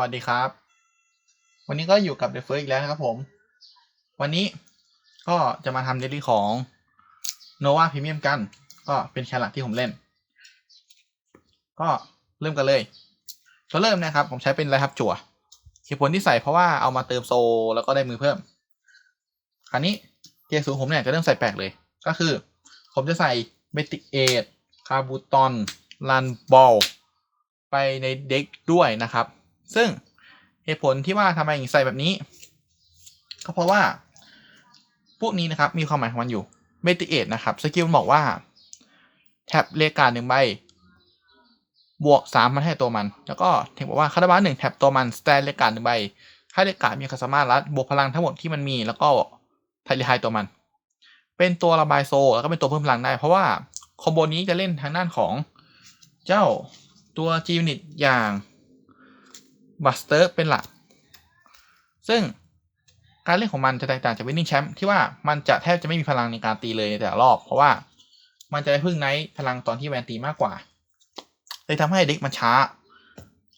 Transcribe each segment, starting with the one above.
วัสดีครับ วันนี้ก็อยู่กับเดฟเฟอร์อีกแล้วนะครับผม วันนี้ก็จะมาทำเดลี่ของ Nova Premium กัน ก็เป็นแคลหลักที่ผมเล่น ก็เริ่มกันเลย ตัวเริ่มนะครับ ผมใช้เป็นไรครับจั่วเหตุผลที่ใส่เพราะว่าเอามาเติมโซแล้วก็ได้มือเพิ่ม คราวนี้เกียร์สูงผมเนี่ยจะเริ่มใส่แปลกเลย ก็คือ ผมจะใส่เมติกเอทคาบูตอนลันบอลไปในเด็กด้วยนะครับ ซึ่งเหตุผลที่ว่าทำไมถึงใส่แบบนี้ ก็เพราะว่า พวกนี้นะครับ มีความหมายของมันอยู่เมติเอทนะครับสกิลบอกว่า แท็บเลกาหนึ่งใบบวกสามมันให้ตัวมัน แล้วก็เทคบอกว่าคาราบาหนึ่งแท็บตัวมันสแตนเลกาหนึ่งใบให้เลกามีความสามารถรัดบวกพลังทั้งหมดที่มันมี แล้วก็ไทยไฮตัวมัน เป็นตัวระบายโซแล้วก็เป็นตัวเพิ่มพลังได้ เพราะว่าคอมโบนี้จะเล่นทางด้านของเจ้าตัวจีนิตอย่าง บัสเตอร์เป็นหลัก ซึ่งการเล่นของมันจะแตกต่างจากวินนิ่งแชมป์ที่ว่ามันจะแทบจะไม่มีพลังในการตีเลยในแต่ละรอบ เพราะว่ามันจะได้พึ่งไนท์พลังตอนที่แวนตีมากกว่า เลยทำให้เด็กมันช้า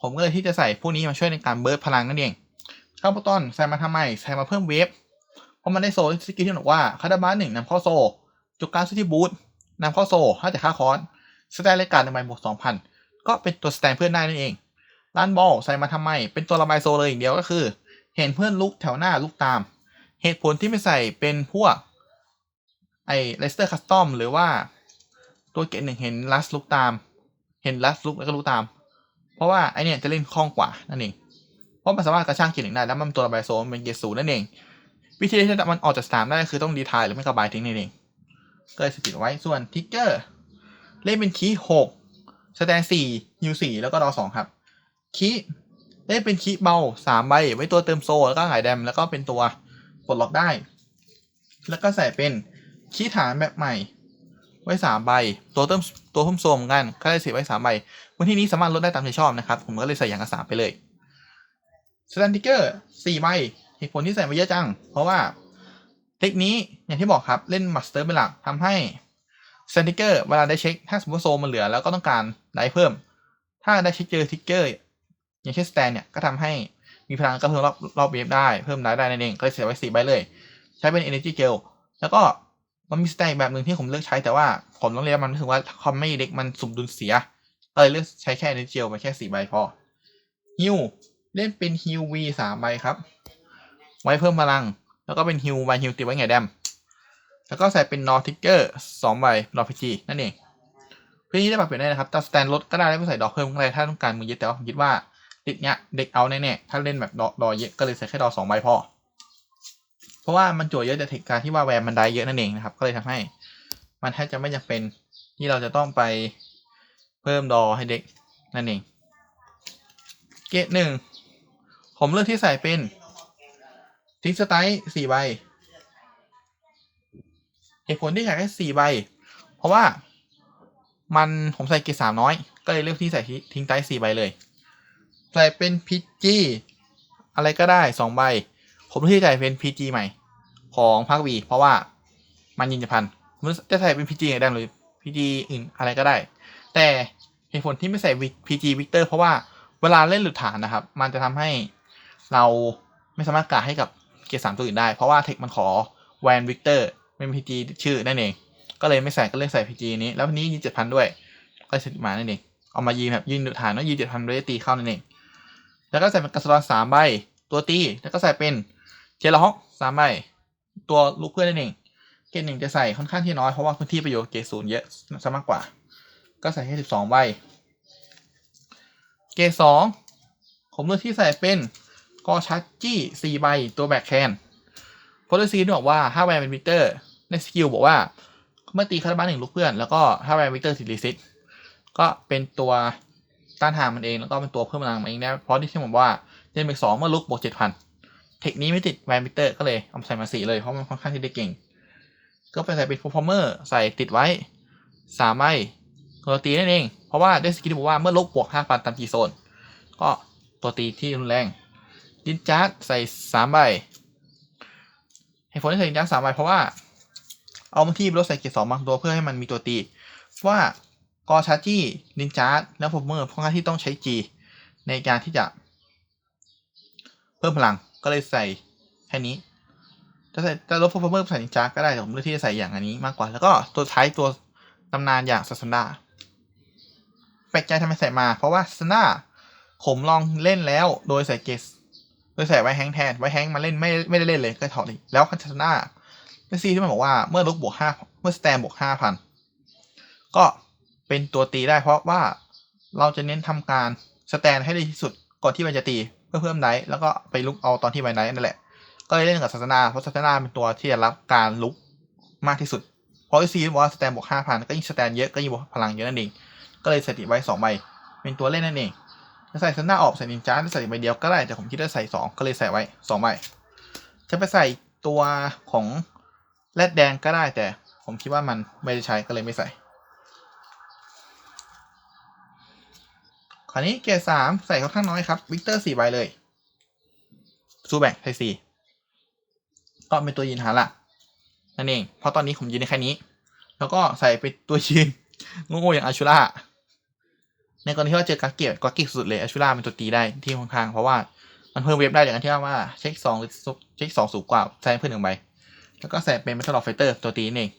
ผมก็เลยที่จะใส่พวกนี้มาช่วยในการเบิร์ดพลังนั่นเองเข้าปต้นใส่มาทำไมใส่มาเพิ่มเวฟ เพราะมันได้โซลสกิลที่บอกว่าคาร์ดบ้านหนึ่งนำเข้าโซจุกการสุที่บูทนำเข้าโซถ้าจะค่าคอนสแตนเลกการในใบบวกสองพันก็เป็นตัวสแตนเพื่อนได้นั่นเอง ล้านบอลใส่มาทำไม เป็นตัวระบายโซเลยอย่างเดียวก็คือ เห็นเพื่อนลุกแถวหน้าลุกตาม เหตุผลที่ไม่ใส่เป็นพวกไอเลสเตอร์คัสตอมหรือว่าตัวเกตหนึ่งเห็นลัสลุกตาม เห็นลัสลุกแล้วก็ลุกตาม เพราะว่าไอเนี่ยจะเล่นคล่องกว่านั่นเอง เพราะมันสามารถกระช่างเกตหนึ่งได้แล้วมันตัวระบายโซมันเป็นเกตศูนย์นั่นเอง วิธีที่จะมันออกจากสนามได้คือต้องดีทายหรือไม่กระบายทิ้งนั่นเอง ก็เลยสปิดไว้ส่วนทิกเกอร์เล่นเป็นคีย์หกสแตนสี่ยูสี่แล้วก็ดอสองครับ คีเล่นเป็นคีเบาสามใบไว้ตัวเติมโซแล้วก็หายแดมแล้วก็เป็นตัวปลดล็อกได้ แล้วก็ใส่เป็นคีฐานแบบใหม่ ไว้สามใบ ตัวเติมตัวเพิ่มโซเหมือนกันก็ได้เสียไว้สามใบพื้นที่นี้สามารถลดได้ตามใจชอบนะครับผมก็เลยใส่อย่างละสามไปเลยสแตนติเกอร์สี่ใบเหตุผลที่ใส่มาเยอะจัง เพราะว่าเทคนี้อย่างที่บอกครับเล่นมัสเตอร์เป็นหลักทำให้สแตนติเกอร์เวลาได้เช็คถ้าสมมติโซมันเหลือแล้วก็ต้องการได้เพิ่ม ถ้าได้เช็คเจอทิกเกอร์ อย่างเช่นสแตนเนี่ยก็ทำให้มีพลังก็เพิ่มรอบรอบเวฟได้เพิ่มได้ได้นั่นเองก็เลยเสียไว้สี่ใบเลย ใช้เป็น energy gel แล้วก็มันมีสแตนแบบหนึ่งที่ผมเลือกใช้แต่ว่าผมต้องเรียกมันรู้สึกว่าคอมไม่เด็กมันสมดุลเสียก็เลยเลือกใช้แค่ energy gel ไปแค่สี่ใบพอฮิวเล่นเป็นฮิววีสามใบครับ ไว้เพิ่มพลัง แล้วก็เป็นฮิวใบฮิวติดไว้ไงแดมแล้วก็ใส่เป็นนอทิกเกอร์สองใบนอพีจีนั่นเองเพื่อที่จะปรับเปลี่ยนได้นะครับแต่สแตนลดก็ได้ไม่ใส่ดอกเพิ่มก็ได้ถ้าต้องการมือเยอะแต่ว่าผมคิดว่า เด็กเนี้ยเด็กเอาแน่ๆถ้าเล่นแบบดอดอเยอะก็เลยใส่แค่ดอสองใบพอ เพราะว่ามันจั่วเยอะแต่เทคการที่ว่าแวร์มันได้เยอะนั่นเองนะครับ ก็เลยทำให้ มันแทบจะไม่จำเป็นที่เราจะต้องไปเพิ่มดอให้เด็กนั่นเอง เกตหนึ่งผมเลือกที่ใส่เป็นทิกสไตล์สี่ใบเหตุผลที่ใส่แค่สี่ใบ เพราะว่ามันผมใส่เกรดสามน้อย ก็เลยเลือกที่ใส่ทิ้งไตสี่ใบเลย ใส่เป็นพีจีอะไรก็ได้สองใบ ผมที่ใส่เป็นพีจีใหม่ ของภาควีเพราะว่ามันยินจะพันมันจะใส่เป็นพีจีไงได้หรือพีจีอื่นอะไรก็ได้ แต่เหตุผลที่ไม่ใส่พีจีวิกเตอร์เพราะว่าเวลาเล่นหลุดฐานนะครับ มันจะทำให้เราไม่สามารถกาให้กับเกียร์สามตัวอื่นได้ เพราะว่าเทคมันขอแวนวิกเตอร์เป็นพีจีชื่อนั่นเอง ก็เลยไม่ใส่ก็เลยใส่พีจีนี้ แล้วนี้ยีเจ็ดพันด้วย ก็เสร็จมานั่นเอง เอามายืนแบบยืนหลุดฐานแล้วยืนเจ็ดพันด้วยตีเข้านั่นเอง แล้วก็ใส่เป็นกระสลอนสามใบ ตัวตี แล้วก็ใส่เป็นเจลฮอกสามใบ ตัวลูกเพื่อนนั่นเอง เกรดหนึ่งจะใส่ค่อนข้างที่น้อย เพราะว่าพื้นที่ประโยชน์เกรดศูนย์เยอะซะมากกว่า ก็ใส่แค่สิบสองใบ เกรดสองผมเลือกที่ใส่เป็นกอชัดจี้สี่ใบ ตัวแบกแคนโพลิซีบอกว่าถ้าแวนเป็นวิเตอร์ ในสกิลบอกว่าเมื่อตีคาร์บานหนึ่งลูกเพื่อน แล้วก็ถ้าแวนวิเตอร์ติรีซิตก็เป็นตัว ต้านทานมันเองแล้วก็เป็นตัวเพิ่มพลังมันเองได้เพราะที่ที่ผมว่าเจนเบกสองเมื่อลุกบวกเจ็ดพันเทคนี้ไม่ติดแวนวิเตอร์ก็เลยเอาใส่มาสี่เลยเพราะมันค่อนข้างที่ได้เก่ง ก็ไปใส่เป็น performer ใส่ติดไว้สามใบตัวตีนั่นเอง เพราะว่าด้สกิลบอกว่าเมื่อลบบวกห้าพันตามจีโซน ก็ตัวตีที่รุนแรงดินจาร์ดใส่สามใบเหตุผลที่ใส่ดินจาร์ดสามใบเพราะว่าเอามาที่ลดใส่เกียร์สองบางตัวเพื่อให้มันมีตัวตีว่า กอชาจี้ดินจาร์ดแล้วผมเมอร์เพราะงั้นที่ต้องใช้ G ในการที่จะ เพิ่มพลังก็เลยใส่แค่นี้ จะใส่จะลด performer ใส่นินจาก็ได้แต่ผมเลือกที่จะใส่อย่างอันนี้มากกว่า แล้วก็ตัวท้ายตัวตำนานอย่างซาสนาแปลกใจทำไมใส่มา เพราะว่าซาสนาผมลองเล่นแล้วโดยใส่เกสโดยใส่ไว้แฮงค์แทนไว้แฮงค์มาเล่นไม่ไม่ได้เล่นเลยก็ถอดเลยแล้วซาสนาเป็นซีที่มันบอกว่าเมื่อลุกบวกห้าเมื่อสแตนบวกห้าพันก็ เป็นตัวตีได้เพราะว่าเราจะเน้นทำการสแตนให้ได้ที่สุดก่อนที่มันจะตีเพื่อเพิ่มไดฟ์แล้วก็ไปลุกเอาตอนที่ไวไดฟ์นั่นแหละ ก็เลยเล่นกับศาสนาเพราะศาสนาเป็นตัวที่จะรับการลุกมากที่สุดเพราะไอซีบอกว่าสแตนบวกห้าพันก็ยิ่งสแตนเยอะก็ยิ่งบวกพลังเยอะนั่นเองก็เลยใส่ติไว้สองใบเป็นตัวเล่นนั่นเองจะใส่ศาสนาออกใส่นินจาใส่ใบเดียวก็ได้แต่ผมคิดว่าใส่สองก็เลยใส่ไว้สองใบจะไปใส่ตัวของแรดแดงก็ได้แต่ผมคิดว่ามันไม่ได้ใช้ก็เลยไม่ใส่ ราวนี้เกร์สามใส่ค่อนข้างน้อยครับ วิกเตอร์สี่ใบเลยซูแบงไทสี่ก็เป็นตัวยืนหาหลักนั่นเอง เพราะตอนนี้ผมยืนในแค่นี้ แล้วก็ใส่ไปตัวยืนโง่ๆอย่างอาชูล่าในกรณีที่ว่าเจอกาเกียร์กาเกียสุดเลยอาชูล่าเป็นตัวตีได้ที่ค่อนข้างเพราะว่ามันเพิ่มเวฟได้อย่างที่ว่าเช็คสองหรือเช็คสองสูงกว่าใส่เพิ่มหนึ่งใบแล้วก็ใส่เป็น Battle of Fighter ตัวตีนั่นเอง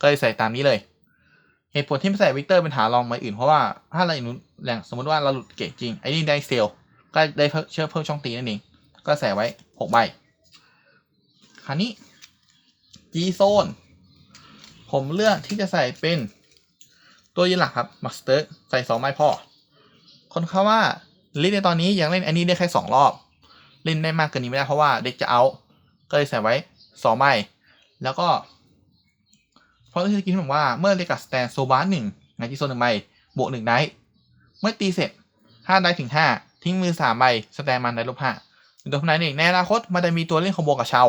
ก็เลยใส่ตามนี้เลย เหตุผลที่ไม่ใส่วิกเตอร์เป็นฐานรองใบอื่นเพราะว่าถ้าเรอย่างนู้น อย่างสมมติว่าเราหลุดเกตจริงไอ้นี่ได้เซลก็ได้เพิ่มเชื่อเพิ่มช่องตีนั่นเองก็ใส่ไว้หกใบคราวนี้ G Zone ผมเลือกที่จะใส่เป็นตัวยืนหลักครับมัสเตอร์ใส่สองใบพอ คนเขาว่าลิสในตอนนี้ยังเล่นอันนี้ได้แค่สองรอบ เล่นได้มากเกินนี้ไม่ได้เพราะว่าเด็กจะเอา ก็เลยใส่ไว้สองใบแล้วก็ เพราะที่กินผมว่าเมื่อเรียกกับสแตนโซบาร์หนึ่งในที่โซนหนึ่งใบบวกหนึ่งได้เมื่อตีเสร็จห้าได้ถึงห้าทิ้งมือสามใบสแตนมันได้ลบห้าเป็นตัวทำนายเองในอนาคตมันจะมีตัวเล่นคอมโบกับเชา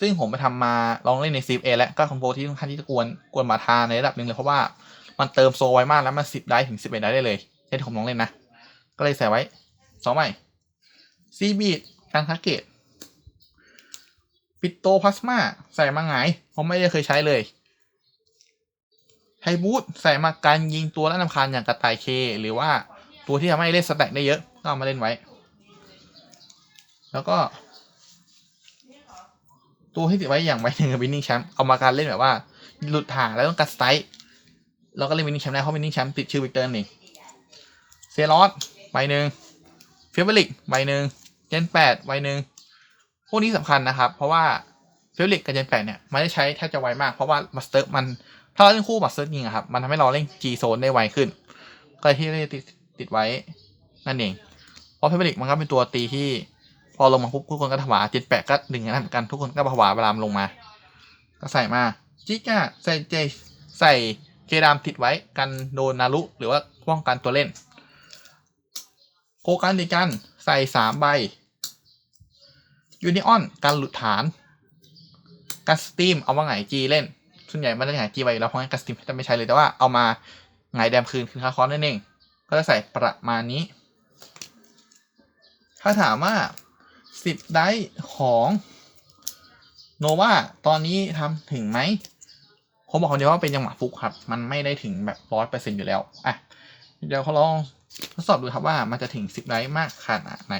ซึ่งผมไปทำมาลองเล่นในซีฟเอและก็คอมโบที่ค่อนข้างที่จะกวนกวนมาทาในระดับหนึ่งเลยเพราะว่ามันเติมโซไวมากแล้วมันสิบได้ถึงสิบเอ็ดได้เลยเช่นผมลองเล่นนะ ก็เลยใส่ไว้สองใบซีบีดการทักเกตปิโตพลาสมาใส่มาไงผมไม่ได้เคยใช้เลยไฮบูทใส่มาการยิงตัวและนำคาญอย่างกระต่ายเค หรือว่า ตัวที่ทำให้เล่นสแต็กได้เยอะก็เอามาเล่นไว้ แล้วก็ ตัวที่ติดไว้อย่างไว้หนึ่งวินนิ่งแชมป์เอามาการเล่นแบบว่า หลุดห่างแล้วต้องการสไตล์เราก็เล่นวินนิ่งแชมป์ได้เพราะวินนิ่งแชมป์ติดชื่อวิกเตอร์นี่เซรอสใบหนึ่งเฟเบริกใบหนึ่งเจนแปดใบหนึ่งพวกนี้สำคัญนะครับ เพราะว่าเฟเบริกกับเจนแปดเนี่ยไม่ได้ใช้แทบจะไวมากเพราะว่ามาสเตอร์มันถ้าเราเล่นคู่บัตเซิร์ชยิงอะครับ มันทำให้เราเล่น G โซนได้ไวขึ้น ก็ที่ได้ติด ติดไว้นั่นเอง เพราะเพเบริกมันก็เป็นตัวตีที่ พอลงมาปุ๊บทุกคนก็ถวาจ็ดแปดก็ดึงกันเหมือนกันทุกคนก็ผวาเวลามลงมา ก็ใส่มาจิก้าใส่เจใส่เคดามติดไว้กันโดนนารุหรือว่าป้องกันตัวเล่น โกกันดีกันใส่สามใบยูนิออนการหลุดฐานการสตีมเอาว่าไงจีเล่น ส่วนใหญ่ไม่ได้หงจีไว้แล้วเพราะงั้นการสตีมจะไม่ใช้เลยแต่ว่าเอามาหงแดมคืนคือคาคอนนั่นเอง ก็จะใส่ประมาณนี้ ถ้าถามว่าสิบได้ของโนวาตอนนี้ทำถึงไหม ผมบอกคนเดียวว่าเป็นจังหวะฟุกครับ มันไม่ได้ถึงแบบร้อยเปอร์เซ็นต์อยู่แล้ว อะ เดี๋ยวเขาลองทดสอบดูครับว่ามันจะถึงสิบไดมากขนาดไหน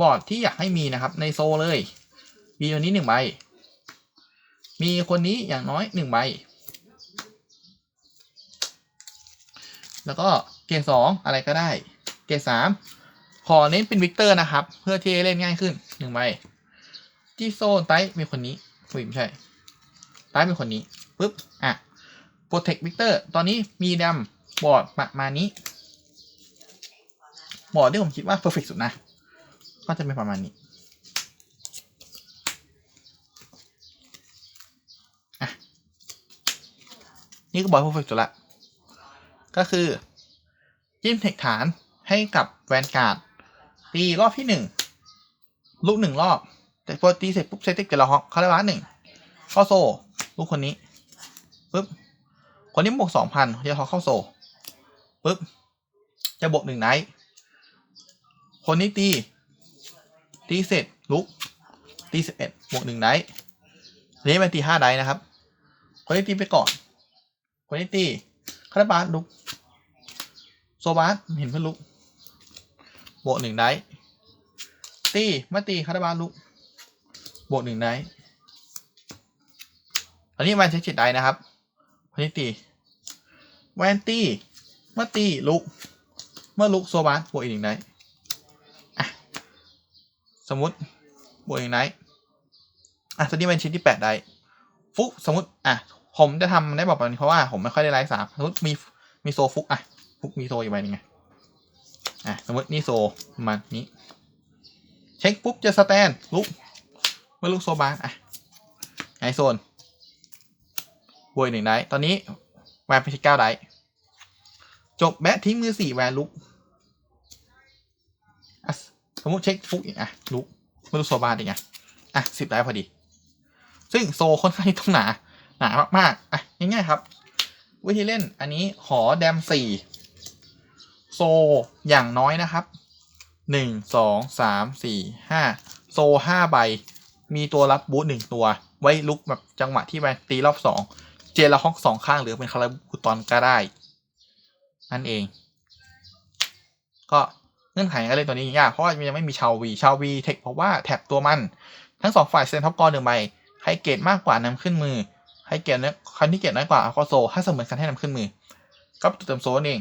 บอร์ดที่อยากให้มีนะครับ ในโซเลยมีตัวนี้หนึ่งใบ มีคนนี้อย่างน้อยหนึ่งใบ แล้วก็ เกรดสองอะไรก็ได้ เกรดสามขอเน้นเป็นวิกเตอร์นะครับ เพื่อที่จะเล่นง่ายขึ้นหนึ่งใบที่โซนไตเป็นคนนี้อุ้ยไม่ใช่ไตเป็นคนนี้ปุ๊บอะโปรเทควิกเตอร์ตอนนี้มีดำบอร์ดประมาณนี้ บอร์ดที่ผมคิดว่าเพอร์เฟกสุดนะ ก็จะเป็นประมาณนี้อะนี่ก็บอร์ดเพอร์เฟกสุดละก็คือ จิ้มเทคฐานให้กับแวนการ์ดตีรอบที่หนึ่งลูกหนึ่งรอบ แต่พอตีเสร็จปุ๊บเซติกเดี๋ยวเราเขารียกว่าหนึ่งเข้าโซ ลูกคนนี้ปุ๊บคนนี้บวกสองพันเดี๋ยวเขาเข้าโซปุ๊บจะบวกหนึ่งไนท์คนนี้ตี ตีเสร็จลุกตีสิบเอ็ดบวกหนึ่งไนท์นี้เป็นตีห้าไนท์นะครับ คนนี้ตีไปก่อน คนนี้ตีคาราบาลุก โซบาสเห็นเพื่อนลุกบวกหนึ่งได้ตีเมื่อตีคาราบาลลุกบวกหนึ่งไดส์อันนี้แวนเช็คจิตได้นะครับวันนี้ตีแวนตีเมื่อตีลุกเมื่อลุกโซบาสบวกอีกหนึ่งไดส์อะสมมติบวกอีกไดส์อะตัวนี้เป็นชิ้นที่แปดไดส์ฟุกสมมติอะผมจะทำได้บอกแบบนี้เพราะว่าผมไม่ค่อยได้ไลฟ์สามสมมติมีมีโซฟุกอะ ฟุกมีโซอยู่ใบนึงไงอะสมมตินี่โซมานี้เช็คปุ๊บจะสแตนลุกเมื่อลุกโซบาอะไงโซนบวกอีกหนึ่งไดส์ตอนนี้แวนไปที่เก้าไดส์จบแบะทิ้งมือสี่แวนลุกสมมติเช็คฟุกอีกอะลุกเมื่อลุกโซบาสอีกอะอะสิบไดส์พอดี ซึ่งโซค่อนข้างที่ต้องหนา หนามากๆอะง่ายๆครับ วิธีเล่นอันนี้ขอแดมสี่ โซอย่างน้อยนะครับหนึ่งสองสามสี่ห้าโซห้าใบ มีตัวรับบูทหนึ่งตัว ไว้ลุกแบบจังหวะที่แวนตีรอบสองเจลฮอกสองข้างหรือเป็นคาราบูตอนก็ได้ นั่นเอง ก็เงื่อนไขการเล่นตัวนี้ยากเพราะว่ายังไม่มีชาววีชาววีเทคเพราะว่าแท็บตัวมัน ทั้งสองฝ่ายเซนท็อปกอร์หนึ่งใบใครเกรดมากกว่านำขึ้นมือใครเกรดน้อยใครที่เกรดน้อยกว่าเอาก็โซถ้าเสมอกันให้นำขึ้นมือ ก็ตัวเติมโซนเอง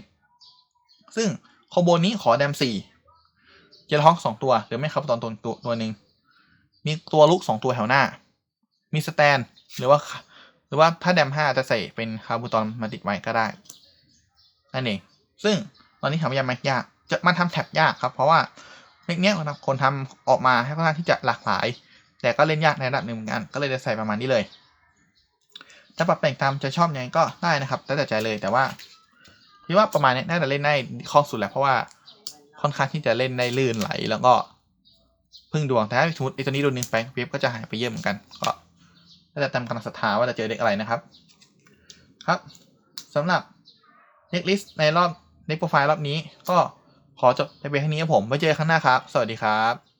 ซึ่งคอมโบนี้ขอแดมสี่เจลฮอกสองตัวหรือไม่ครับตอนตัวตัวหนึ่งมีตัวลุกสองตัวแถวหน้า มีสแตนหรือว่า หรือว่าถ้าแดมห้าจะใส่เป็นคาร์บูตอนมาติดไว้ก็ได้นั่นเองซึ่งตอนนี้ทำยังไม่ยากจะมันทำแท็บยากครับ เพราะว่าเมกเนี้ยคนทำออกมาให้ค่อนข้างที่จะหลากหลาย แต่ก็เล่นยากในระดับหนึ่งเหมือนกัน ก็เลยจะใส่ประมาณนี้เลยถ้าปรับแต่งตามจะชอบยังไงก็ได้นะครับแล้วแต่ใจเลยแต่ว่า คิดว่าประมาณนี้น่าจะเล่นได้คล่องสุดแหละเพราะว่าค่อนข้างที่จะเล่นได้ลื่นไหลแล้วก็พึ่งดวงแต่ถ้าสมมติไอ้ตัวนี้โดนหนึ่งไปเว็บก็จะหายไปเยอะเหมือนกัน ก็แล้วแต่ตามกำลังศรัทธาว่าจะเจอเด็กอะไรนะครับ ครับสำหรับเด็กลิสต์ในรอบเด็กโปรไฟล์รอบนี้ ก็ขอจบไปเพียงเท่นี้ครับผมไว้เจอกันครั้งหน้าครับ สวัสดีครับ